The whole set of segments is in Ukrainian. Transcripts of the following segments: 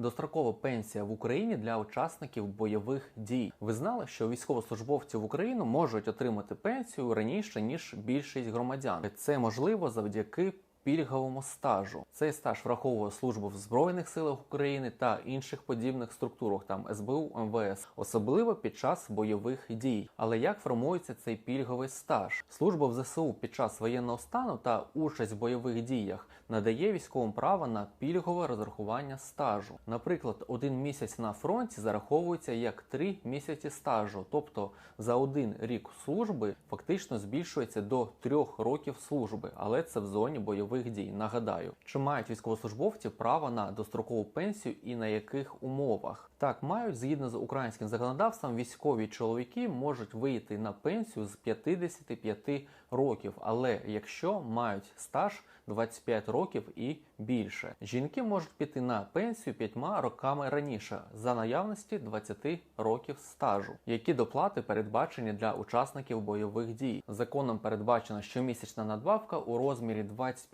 Дострокова пенсія в Україні для учасників бойових дій. Ви знали, що військовослужбовці в Україну можуть отримати пенсію раніше ніж більшість громадян. Це можливо завдяки пільговому стажу. Цей стаж враховує службу в Збройних силах України та інших подібних структурах, там СБУ, МВС, особливо під час бойових дій. Але як формується цей пільговий стаж? Служба в ЗСУ під час воєнного стану та участь в бойових діях надає військовим право на пільгове розрахування стажу. Наприклад, один місяць на фронті зараховується як три місяці стажу, тобто за один рік служби фактично збільшується до трьох років служби, але це в зоні бойових дій. Нагадаю, чи мають військовослужбовці право на дострокову пенсію і на яких умовах? Так, мають згідно з українським законодавством, військові чоловіки можуть вийти на пенсію з 55 років, але якщо мають стаж 25 років і більше, жінки можуть піти на пенсію п'ятьма роками раніше за наявності 20 років стажу, які доплати передбачені для учасників бойових дій. Законом передбачена щомісячна надбавка у розмірі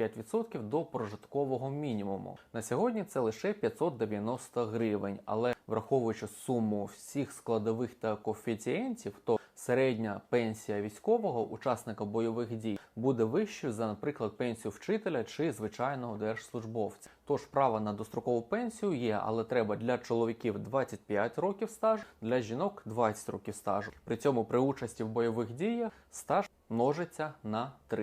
25% до прожиткового мінімуму. На сьогодні це лише 590 гривень, але враховуючи суму всіх складових та коефіцієнтів, то середня пенсія військового учасника бойових дій буде вищою за, наприклад, пенсію вчителя чи звичайного держслужбовця. Тож право на дострокову пенсію є, але треба для чоловіків 25 років стажу, для жінок 20 років стажу. При цьому при участі в бойових діях стаж множиться на 3.